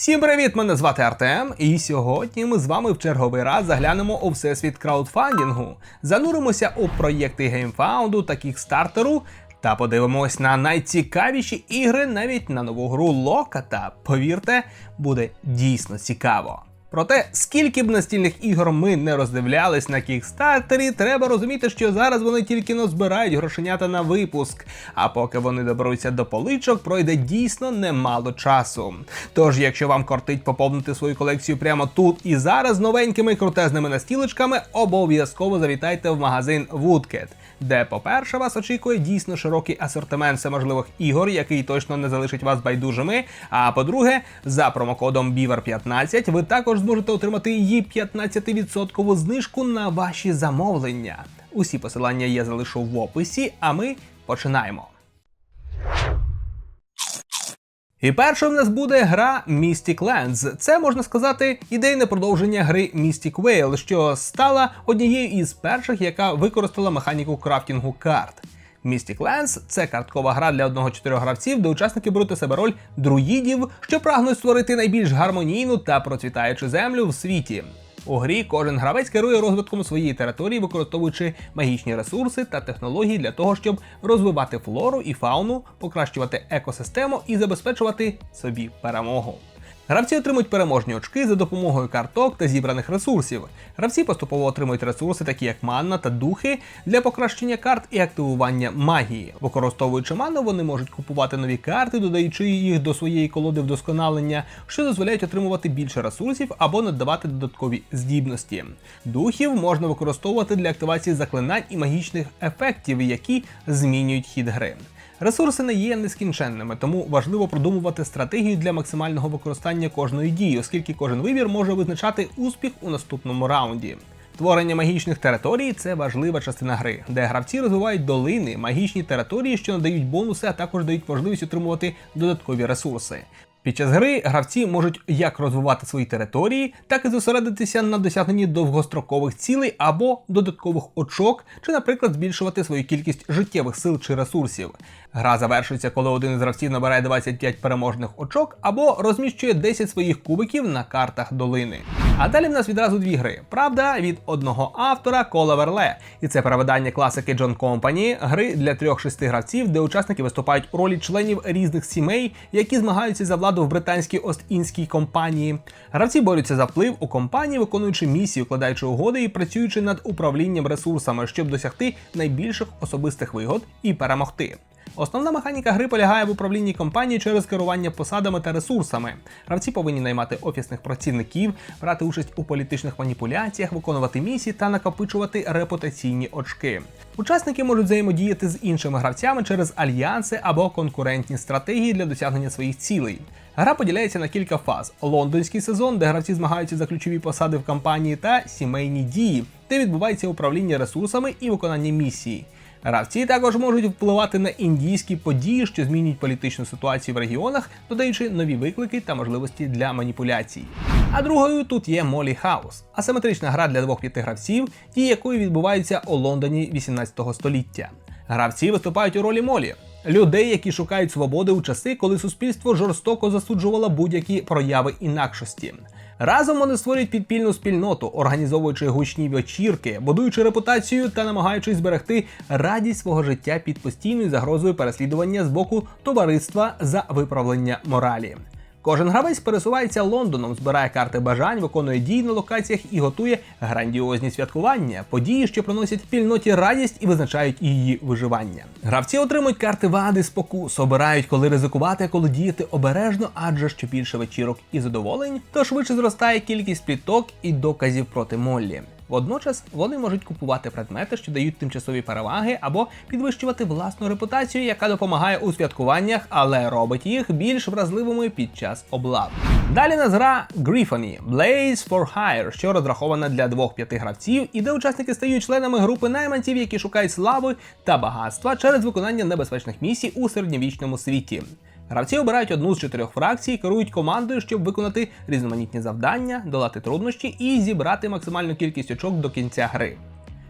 Всім привіт! Мене звати Артем, і сьогодні ми з вами в черговий раз заглянемо у всесвіт краудфандингу, зануримося у проєкти геймфаунду та кікстартеру та подивимось на найцікавіші ігри навіть на нову гру Локата. Повірте, буде дійсно цікаво. Проте, скільки б настільних ігор ми не роздивлялись на кікстартері, треба розуміти, що зараз вони тільки но збирають грошенята на випуск. А поки вони доберуться до поличок, пройде дійсно немало часу. Тож, якщо вам кортить поповнити свою колекцію прямо тут і зараз новенькими крутезними настілочками, обов'язково завітайте в магазин Woodcat, де, по-перше, вас очікує дійсно широкий асортимент всеможливих ігор, який точно не залишить вас байдужими. А по-друге, за промокодом BEAVER15 ви також зможете отримати її 15% знижку на ваші замовлення. Усі посилання я залишу в описі, а ми починаємо. І першою в нас буде гра Mystic Lands. Це можна сказати ідейне продовження гри Mystic Whale, що стала однією із перших, яка використала механіку крафтінгу карт. Mystic Lands – це карткова гра для одного-чотирьох гравців, де учасники беруть у себе роль друїдів, що прагнуть створити найбільш гармонійну та процвітаючу землю в світі. У грі кожен гравець керує розвитком своєї території, використовуючи магічні ресурси та технології для того, щоб розвивати флору і фауну, покращувати екосистему і забезпечувати собі перемогу. Гравці отримують переможні очки за допомогою карток та зібраних ресурсів. Гравці поступово отримують ресурси, такі як манна та духи, для покращення карт і активування магії. Використовуючи ману, вони можуть купувати нові карти, додаючи їх до своєї колоди вдосконалення, що дозволяють отримувати більше ресурсів або надавати додаткові здібності. Духів можна використовувати для активації заклинань і магічних ефектів, які змінюють хід гри. Ресурси не є нескінченними, тому важливо продумувати стратегію для максимального використання кожної дії, оскільки кожен вибір може визначати успіх у наступному раунді. Творення магічних територій це важлива частина гри, де гравці розвивають долини, магічні території, що надають бонуси, а також дають можливість отримувати додаткові ресурси. Під час гри гравці можуть як розвивати свої території, так і зосередитися на досягненні довгострокових цілей або додаткових очок, чи, наприклад, збільшувати свою кількість життєвих сил чи ресурсів. Гра завершується, коли один із гравців набирає 25 переможних очок або розміщує 10 своїх кубиків на картах долини. А далі в нас відразу дві гри. Правда, від одного автора Кола Верле. І це перевидання класики John Company, гри для трьох-шести гравців, де учасники виступають у ролі членів різних сімей, які змагаються за владу в британській Ост-Індській компанії. Гравці борються за вплив у компанії, виконуючи місії, укладаючи угоди і працюючи над управлінням ресурсами, щоб досягти найбільших особистих вигод і перемогти. Основна механіка гри полягає в управлінні компанії через керування посадами та ресурсами. Гравці повинні наймати офісних працівників, брати участь у політичних маніпуляціях, виконувати місії та накопичувати репутаційні очки. Учасники можуть взаємодіяти з іншими гравцями через альянси або конкурентні стратегії для досягнення своїх цілей. Гра поділяється на кілька фаз: лондонський сезон, де гравці змагаються за ключові посади в кампанії, та сімейні дії, де відбувається управління ресурсами і виконання місії. Гравці також можуть впливати на індійські події, що змінюють політичну ситуацію в регіонах, додаючи нові виклики та можливості для маніпуляцій. А другою тут є Молі Хаус, асиметрична гра для двох п'яти гравців, дії якої відбуваються у Лондоні 18 століття. Гравці виступають у ролі Молі. Людей, які шукають свободи у часи, коли суспільство жорстоко засуджувало будь-які прояви інакшості. Разом вони створюють підпільну спільноту, організовуючи гучні вечірки, будуючи репутацію та намагаючись зберегти радість свого життя під постійною загрозою переслідування з боку товариства за виправлення моралі. Кожен гравець пересувається Лондоном, збирає карти бажань, виконує дії на локаціях і готує грандіозні святкування, події, що приносять спільноті радість і визначають її виживання. Гравці отримують карти вади, спокус, обирають, коли ризикувати, коли діяти обережно, адже що більше вечірок і задоволень, то швидше зростає кількість пліток і доказів проти Моллі. Водночас вони можуть купувати предмети, що дають тимчасові переваги, або підвищувати власну репутацію, яка допомагає у святкуваннях, але робить їх більш вразливими під час облав. Далі нас гра Gryphony Blaze for Hire, що розрахована для двох-п'яти гравців, і де учасники стають членами групи найманців, які шукають слави та багатства через виконання небезпечних місій у середньовічному світі. Гравці обирають одну з чотирьох фракцій, керують командою, щоб виконати різноманітні завдання, долати труднощі і зібрати максимальну кількість очок до кінця гри.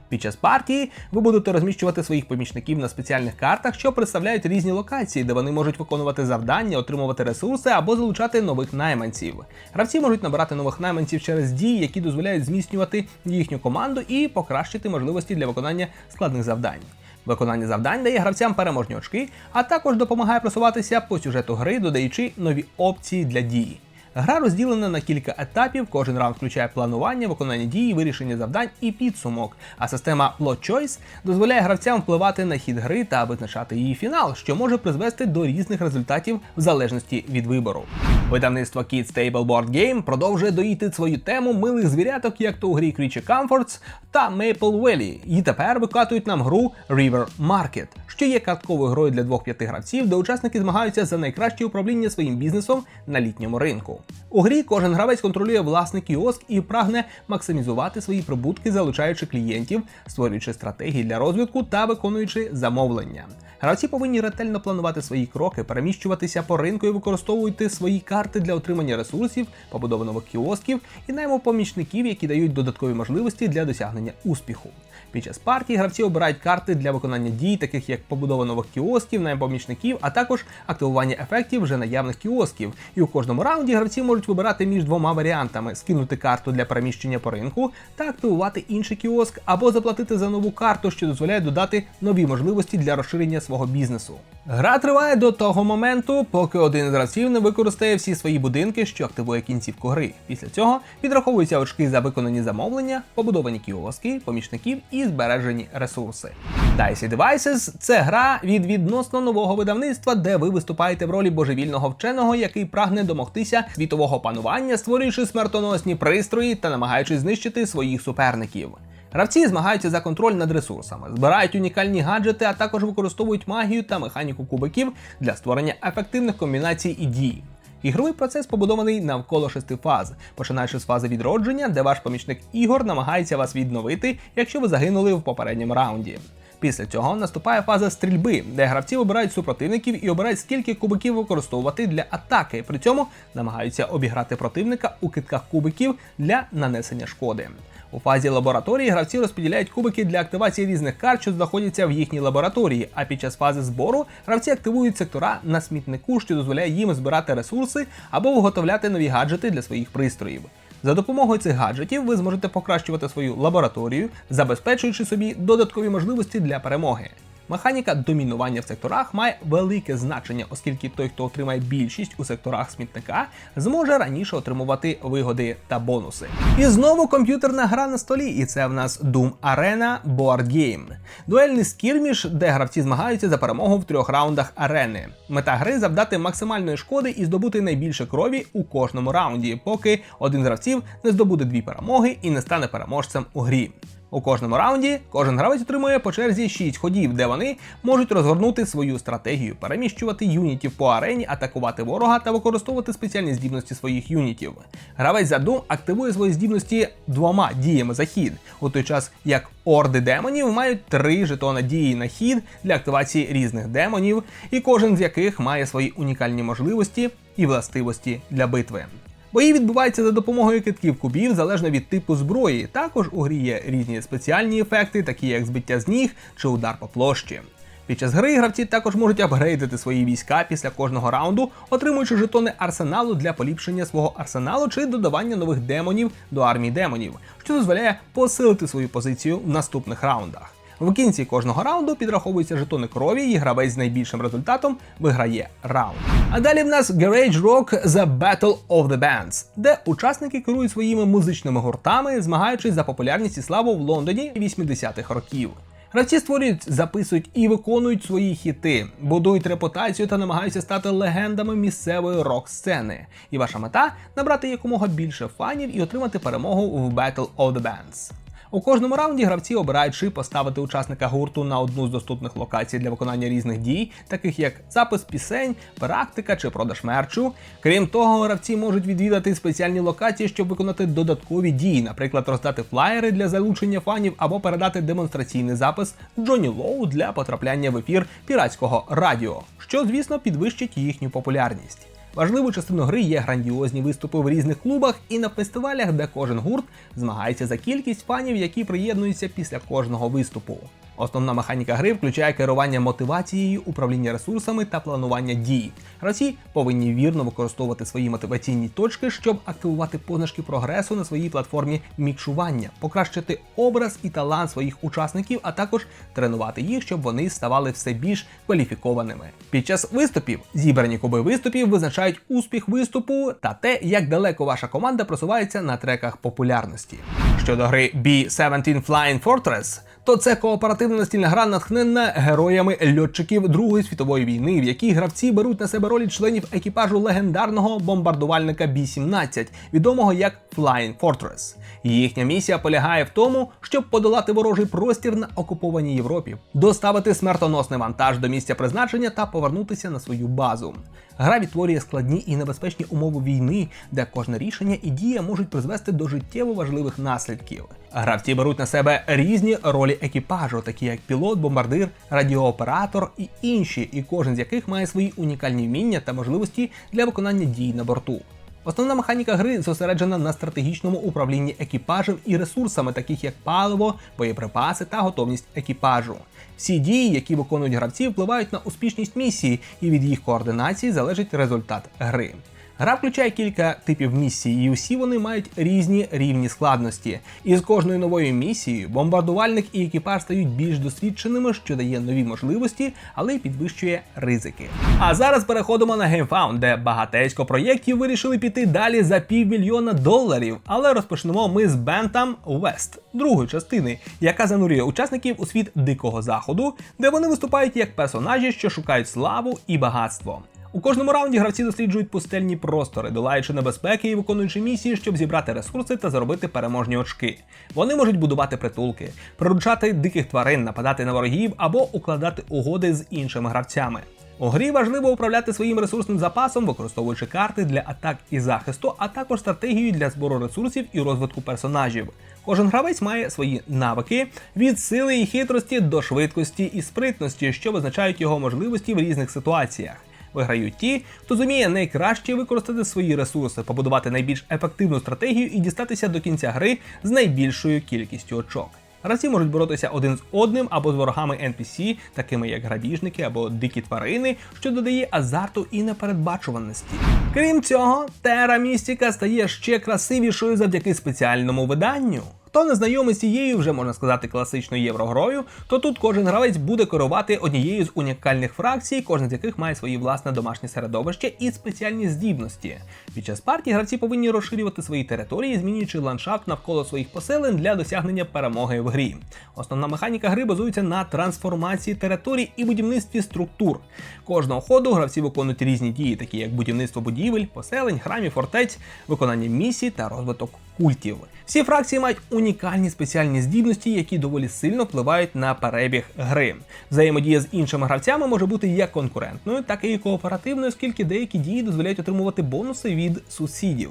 Під час партії ви будете розміщувати своїх помічників на спеціальних картах, що представляють різні локації, де вони можуть виконувати завдання, отримувати ресурси або залучати нових найманців. Гравці можуть набирати нових найманців через дії, які дозволяють зміцнювати їхню команду і покращити можливості для виконання складних завдань. Виконання завдань дає гравцям переможні очки, а також допомагає просуватися по сюжету гри, додаючи нові опції для дії. Гра розділена на кілька етапів, кожен раунд включає планування, виконання дій, вирішення завдань і підсумок. А система Plot Choice дозволяє гравцям впливати на хід гри та визначати її фінал, що може призвести до різних результатів в залежності від вибору. Видавництво Kids Table Game продовжує доїти свою тему милих звіряток, як то у грі Creature Comforts та Maple Valley, і тепер викатують нам гру River Market, що є картковою грою для двох-п'яти гравців, де учасники змагаються за найкраще управління своїм бізнесом на літньому ринку. У грі кожен гравець контролює власний кіоск і прагне максимізувати свої прибутки, залучаючи клієнтів, створюючи стратегії для розвитку та виконуючи замовлення. Гравці повинні ретельно планувати свої кроки, переміщуватися по ринку і використовувати свої карти для отримання ресурсів, побудови нових кіосків і найму помічників, які дають додаткові можливості для досягнення успіху. Під час партії гравці обирають карти для виконання дій, таких як побудова нових кіосків, найм помічників, а також активування ефектів вже наявних кіосків. І у кожному раунді гравці можуть вибирати між двома варіантами: скинути карту для переміщення по ринку та активувати інший кіоск, або заплатити за нову карту, що дозволяє додати нові можливості для розширення свого бізнесу. Гра триває до того моменту, поки один з гравців не використає всі свої будинки, що активує кінцівку гри. Після цього підраховуються очки за виконані замовлення, побудовані кіоски, помічників і збережені ресурси. Dicey Devices – це гра від відносно нового видавництва, де ви виступаєте в ролі божевільного вченого, який прагне домогтися світового панування, створюючи смертоносні пристрої та намагаючись знищити своїх суперників. Гравці змагаються за контроль над ресурсами, збирають унікальні гаджети, а також використовують магію та механіку кубиків для створення ефективних комбінацій і дій. Ігровий процес побудований навколо шести фаз, починаючи з фази відродження, де ваш помічник ігор намагається вас відновити, якщо ви загинули в попередньому раунді. Після цього наступає фаза стрільби, де гравці обирають супротивників і обирають скільки кубиків використовувати для атаки. При цьому намагаються обіграти противника у китках кубиків для нанесення шкоди. У фазі лабораторії гравці розподіляють кубики для активації різних карт, що знаходяться в їхній лабораторії. А під час фази збору гравці активують сектора на смітнику, що дозволяє їм збирати ресурси або виготовляти нові гаджети для своїх пристроїв. За допомогою цих гаджетів ви зможете покращувати свою лабораторію, забезпечуючи собі додаткові можливості для перемоги. Механіка домінування в секторах має велике значення, оскільки той, хто отримає більшість у секторах смітника, зможе раніше отримувати вигоди та бонуси. І знову комп'ютерна гра на столі, і це в нас Doom Arena Board Game. Дуельний скірміш, де гравці змагаються за перемогу в трьох раундах арени. Мета гри завдати максимальної шкоди і здобути найбільше крові у кожному раунді, поки один з гравців не здобуде дві перемоги і не стане переможцем у грі. У кожному раунді кожен гравець отримує по черзі 6 ходів, де вони можуть розгорнути свою стратегію, переміщувати юнітів по арені, атакувати ворога та використовувати спеціальні здібності своїх юнітів. Гравець за Doom активує свої здібності двома діями за хід, у той час як орди демонів мають три жетони дії на хід для активації різних демонів, і кожен з яких має свої унікальні можливості і властивості для битви. Бої відбуваються за допомогою китків кубів залежно від типу зброї. Також у грі є різні спеціальні ефекти, такі як збиття з ніг чи удар по площі. Під час гри гравці також можуть апгрейдити свої війська після кожного раунду, отримуючи жетони арсеналу для поліпшення свого арсеналу чи додавання нових демонів до армії демонів, що дозволяє посилити свою позицію в наступних раундах. В кінці кожного раунду підраховуються жетони крові, і гравець з найбільшим результатом виграє раунд. А далі в нас Garage Rock The Battle of the Bands, де учасники керують своїми музичними гуртами, змагаючись за популярність і славу в Лондоні 80-х років. Гравці створюють, записують і виконують свої хіти, будують репутацію та намагаються стати легендами місцевої рок-сцени. І ваша мета набрати якомога більше фанів і отримати перемогу в Battle of the Bands. У кожному раунді гравці обирають чи поставити учасника гурту на одну з доступних локацій для виконання різних дій, таких як запис пісень, практика чи продаж мерчу. Крім того, гравці можуть відвідати спеціальні локації, щоб виконати додаткові дії, наприклад, роздати флаєри для залучення фанів або передати демонстраційний запис Джоні Лоу для потрапляння в ефір піратського радіо, що, звісно, підвищить їхню популярність. Важливою частиною гри є грандіозні виступи в різних клубах і на фестивалях, де кожен гурт змагається за кількість фанів, які приєднуються після кожного виступу. Основна механіка гри включає керування мотивацією, управління ресурсами та планування дій. Гравці повинні вірно використовувати свої мотиваційні точки, щоб активувати позначки прогресу на своїй платформі мікшування, покращити образ і талант своїх учасників, а також тренувати їх, щоб вони ставали все більш кваліфікованими. Під час виступів зібрані куби виступів визначають успіх виступу та те, як далеко ваша команда просувається на треках популярності. Щодо гри B-17 Flying Fortress, то це кооперативна настільна гра, натхненна героями льотчиків Другої світової війни, в якій гравці беруть на себе ролі членів екіпажу легендарного бомбардувальника B-17, відомого як Flying Fortress. Їхня місія полягає в тому, щоб подолати ворожий простір на окупованій Європі, доставити смертоносний вантаж до місця призначення та повернутися на свою базу. Гра відтворює складні і небезпечні умови війни, де кожне рішення і дія можуть призвести до життєво важливих наслідків. Гравці беруть на себе різні ролі екіпажу, такі як пілот, бомбардир, радіооператор і інші, і кожен з яких має свої унікальні вміння та можливості для виконання дій на борту. Основна механіка гри зосереджена на стратегічному управлінні екіпажем і ресурсами, таких як паливо, боєприпаси та готовність екіпажу. Всі дії, які виконують гравці, впливають на успішність місії, і від їх координації залежить результат гри. Гра включає кілька типів місій, і усі вони мають різні рівні складності. І з кожною новою місією бомбардувальник і екіпаж стають більш досвідченими, що дає нові можливості, але й підвищує ризики. А зараз переходимо на GameFound, де багатейсько проєктів вирішили піти далі за півмільйона доларів. Але розпочнемо ми з Bantam West, другої частини, яка занурює учасників у світ дикого заходу, де вони виступають як персонажі, що шукають славу і багатство. У кожному раунді гравці досліджують пустельні простори, долаючи небезпеки і виконуючи місії, щоб зібрати ресурси та заробити переможні очки. Вони можуть будувати притулки, приручати диких тварин, нападати на ворогів або укладати угоди з іншими гравцями. У грі важливо управляти своїм ресурсним запасом, використовуючи карти для атак і захисту, а також стратегію для збору ресурсів і розвитку персонажів. Кожен гравець має свої навики від сили і хитрості до швидкості і спритності, що визначають його можливості в різних ситуаціях. Виграють ті, хто зуміє найкраще використати свої ресурси, побудувати найбільш ефективну стратегію і дістатися до кінця гри з найбільшою кількістю очок. Гравці можуть боротися один з одним або з ворогами NPC, такими як грабіжники або дикі тварини, що додає азарту і непередбачуваності. Крім цього, Тера Містіка стає ще красивішою завдяки спеціальному виданню. Хто не знайомий з цією, вже можна сказати, класичною єврогрою, то тут кожен гравець буде керувати однією з унікальних фракцій, кожен з яких має своє власне домашнє середовище і спеціальні здібності. Під час партії гравці повинні розширювати свої території, змінюючи ландшафт навколо своїх поселень для досягнення перемоги в грі. Основна механіка гри базується на трансформації територій і будівництві структур. Кожного ходу гравці виконують різні дії, такі як будівництво будівель, поселень, храмів, фортець, виконання місій та розвиток культів. Всі фракції мають унікальні спеціальні здібності, які доволі сильно впливають на перебіг гри. Взаємодія з іншими гравцями може бути як конкурентною, так і кооперативною, оскільки деякі дії дозволяють отримувати бонуси від сусідів.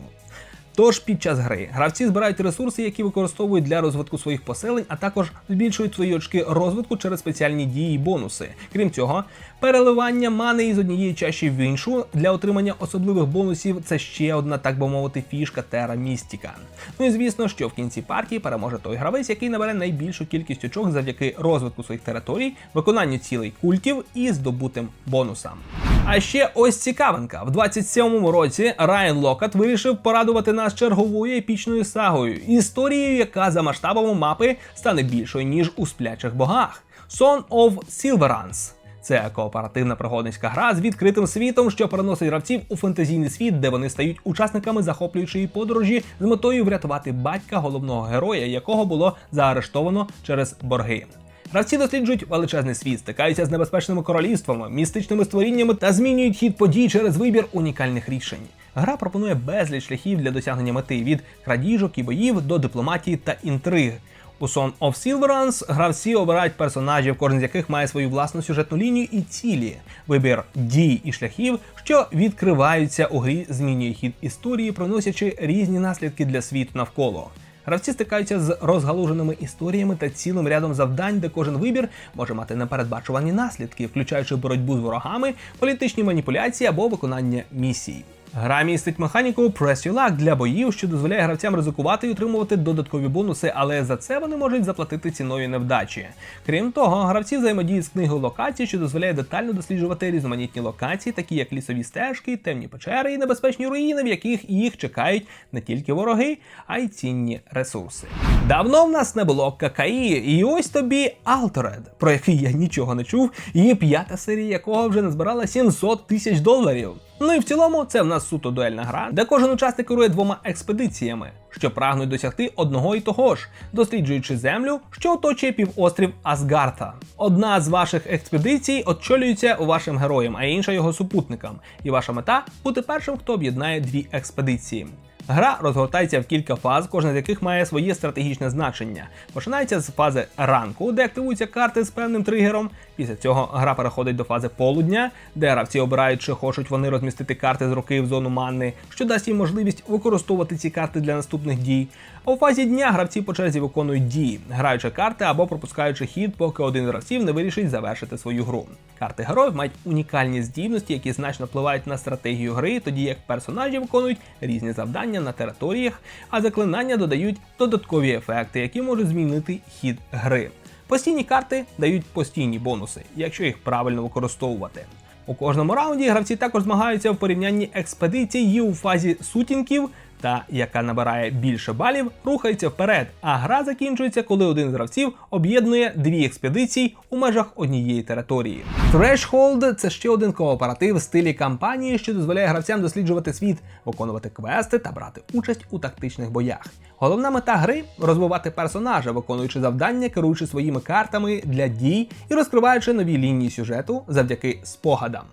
Тож під час гри гравці збирають ресурси, які використовують для розвитку своїх поселень, а також збільшують свої очки розвитку через спеціальні дії і бонуси. Крім цього, переливання мани із однієї чаші в іншу для отримання особливих бонусів це ще одна, так би мовити, фішка Тера Містіка. Ну і звісно, що в кінці партії переможе той гравець, який набере найбільшу кількість очок завдяки розвитку своїх територій, виконанню цілей культів і здобутим бонусам. А ще ось цікавинка. В 27-му році Райан Локат вирішив порадувати нас черговою епічною сагою, історією, яка за масштабами мапи стане більшою, ніж у сплячих богах. Son of Silverance. Це кооперативна пригодницька гра з відкритим світом, що переносить гравців у фантазійний світ, де вони стають учасниками захоплюючої подорожі з метою врятувати батька головного героя, якого було заарештовано через борги. Гравці досліджують величезний світ, стикаються з небезпечними королівствами, містичними створіннями та змінюють хід подій через вибір унікальних рішень. Гра пропонує безліч шляхів для досягнення мети від крадіжок і боїв до дипломатії та інтриг. У Son of Silverance гравці обирають персонажів, кожен з яких має свою власну сюжетну лінію і цілі. Вибір дій і шляхів, що відкриваються у грі, змінює хід історії, приносячи різні наслідки для світу навколо. Гравці стикаються з розгалуженими історіями та цілим рядом завдань, де кожен вибір може мати непередбачувані наслідки, включаючи боротьбу з ворогами, політичні маніпуляції або виконання місій. Гра містить механіку Press Your Luck для боїв, що дозволяє гравцям ризикувати і отримувати додаткові бонуси, але за це вони можуть заплатити ціною невдачі. Крім того, гравці взаємодіють з книгою локацій, що дозволяє детально досліджувати різноманітні локації, такі як лісові стежки, темні печери і небезпечні руїни, в яких їх чекають не тільки вороги, а й цінні ресурси. Давно в нас не було ККІ, і ось тобі Altered, про який я нічого не чув, і п'ята серія якого вже назбирала 700 тисяч доларів. Ну і в цілому це в нас суто дуельна гра, де кожен учасник керує двома експедиціями, що прагнуть досягти одного і того ж, досліджуючи землю, що оточує півострів Асгарта. Одна з ваших експедицій очолюється вашим героєм, а інша його супутникам. І ваша мета бути першим, хто об'єднає дві експедиції. Гра розгортається в кілька фаз, кожна з яких має своє стратегічне значення. Починається з фази ранку, де активуються карти з певним тригером. Після цього гра переходить до фази полудня, де гравці обирають, чи хочуть вони розмістити карти з руки в зону манни, що дасть їм можливість використовувати ці карти для наступних дій. А у фазі дня гравці по черзі виконують дії, граючи карти або пропускаючи хід, поки один з гравців не вирішить завершити свою гру. Карти героїв мають унікальні здібності, які значно впливають на стратегію гри, тоді як персонажі виконують різні завдання на територіях, а заклинання додають додаткові ефекти, які можуть змінити хід гри. Постійні карти дають постійні бонуси, якщо їх правильно використовувати. У кожному раунді гравці також змагаються в порівнянні експедицій і у фазі сутінків, та яка набирає більше балів, рухається вперед. А гра закінчується, коли один з гравців об'єднує дві експедиції у межах однієї території. Threshold – це ще один кооператив в стилі кампанії, що дозволяє гравцям досліджувати світ, виконувати квести та брати участь у тактичних боях. Головна мета гри розвивати персонажа, виконуючи завдання, керуючи своїми картами для дій і розкриваючи нові лінії сюжету завдяки спогадам.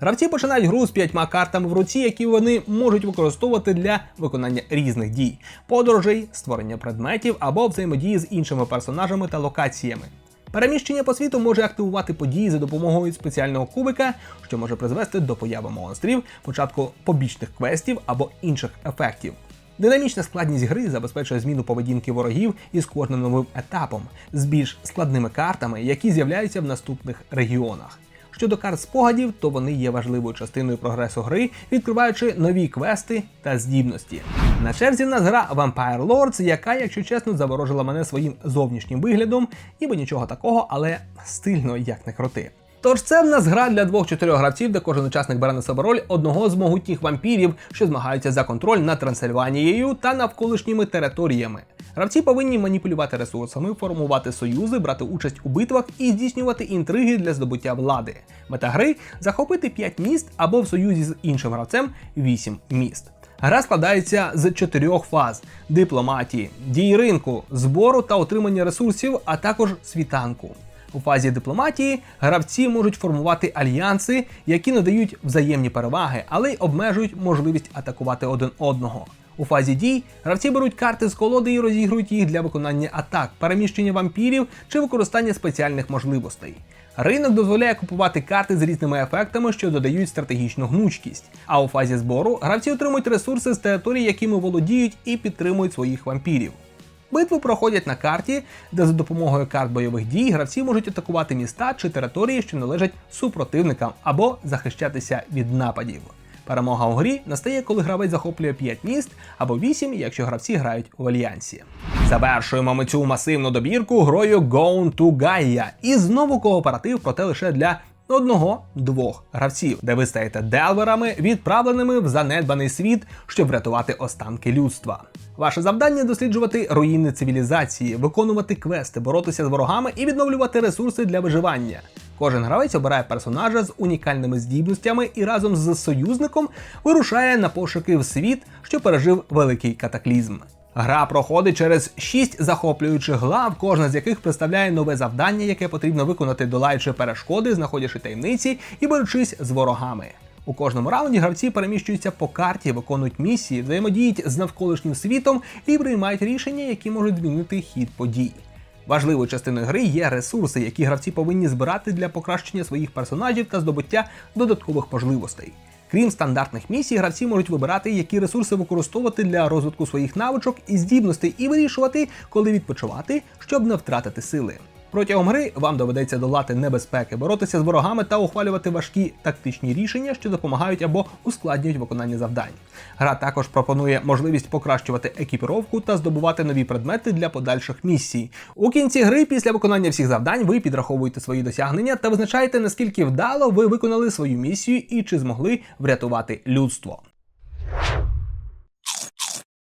Гравці починають гру з п'ятьма картами в руці, які вони можуть використовувати для виконання різних дій, подорожей, створення предметів або взаємодії з іншими персонажами та локаціями. Переміщення по світу може активувати події за допомогою спеціального кубика, що може призвести до появи монстрів, початку побічних квестів або інших ефектів. Динамічна складність гри забезпечує зміну поведінки ворогів із кожним новим етапом з більш складними картами, які з'являються в наступних регіонах. Щодо карт спогадів, то вони є важливою частиною прогресу гри, відкриваючи нові квести та здібності. На черзі в нас гра Vampire Lords, яка, якщо чесно, заворожила мене своїм зовнішнім виглядом, ніби нічого такого, але стильно як не крути. Тож це в нас гра для двох-чотирьох гравців, де кожен учасник бере на себе роль одного з могутніх вампірів, що змагаються за контроль над Трансильванією та навколишніми територіями. Гравці повинні маніпулювати ресурсами, формувати союзи, брати участь у битвах і здійснювати інтриги для здобуття влади. Мета гри захопити 5 міст або в союзі з іншим гравцем 8 міст. Гра складається з чотирьох фаз: дипломатії, дії ринку, збору та отримання ресурсів, а також світанку. У фазі дипломатії гравці можуть формувати альянси, які надають взаємні переваги, але й обмежують можливість атакувати один одного. У фазі дій гравці беруть карти з колоди і розігрують їх для виконання атак, переміщення вампірів чи використання спеціальних можливостей. Ринок дозволяє купувати карти з різними ефектами, що додають стратегічну гнучкість. А у фазі збору гравці отримують ресурси з територій, якими володіють, і підтримують своїх вампірів. Битви проходять на карті, де за допомогою карт бойових дій гравці можуть атакувати міста чи території, що належать супротивникам, або захищатися від нападів. Перемога у грі настає, коли гравець захоплює 5 міст або 8, якщо гравці грають в альянсі. Завершуємо ми цю масивну добірку грою Gone to Gaia. І знову кооператив, проте лише для одного-двох гравців, де ви стаєте делверами, відправленими в занедбаний світ, щоб врятувати останки людства. Ваше завдання досліджувати руїни цивілізації, виконувати квести, боротися з ворогами і відновлювати ресурси для виживання. Кожен гравець обирає персонажа з унікальними здібностями і разом з союзником вирушає на пошуки в світ, що пережив великий катаклізм. Гра проходить через шість захоплюючих глав, кожна з яких представляє нове завдання, яке потрібно виконати, долаючи перешкоди, знаходячи таємниці і борючись з ворогами. У кожному раунді гравці переміщуються по карті, виконують місії, взаємодіють з навколишнім світом і приймають рішення, які можуть змінити хід подій. Важливою частиною гри є ресурси, які гравці повинні збирати для покращення своїх персонажів та здобуття додаткових можливостей. Крім стандартних місій, гравці можуть вибирати, які ресурси використовувати для розвитку своїх навичок і здібностей, і вирішувати, коли відпочивати, щоб не втратити сили. Протягом гри вам доведеться долати небезпеки, боротися з ворогами та ухвалювати важкі тактичні рішення, що допомагають або ускладнюють виконання завдань. Гра також пропонує можливість покращувати екіпіровку та здобувати нові предмети для подальших місій. У кінці гри, після виконання всіх завдань, ви підраховуєте свої досягнення та визначаєте, наскільки вдало ви виконали свою місію і чи змогли врятувати людство.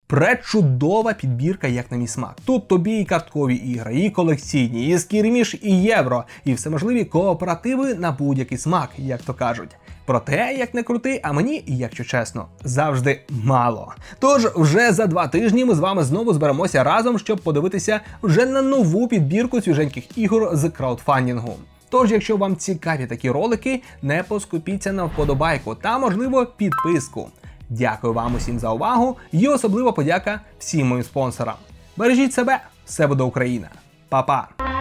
Пречудова підбірка, як на мій смак. Тут тобі і карткові ігри, і колекційні, і скірміш, і євро, і всеможливі кооперативи на будь-який смак, як то кажуть. Проте, як не крути, а мені, якщо чесно, завжди мало. Тож вже за два тижні ми з вами знову зберемося разом, щоб подивитися вже на нову підбірку свіженьких ігор з краудфандингу. Тож, якщо вам цікаві такі ролики, не поскупіться на вподобайку та, можливо, підписку. Дякую вам усім за увагу і особливо подяка всім моїм спонсорам. Бережіть себе, все буде Україна. Па-па!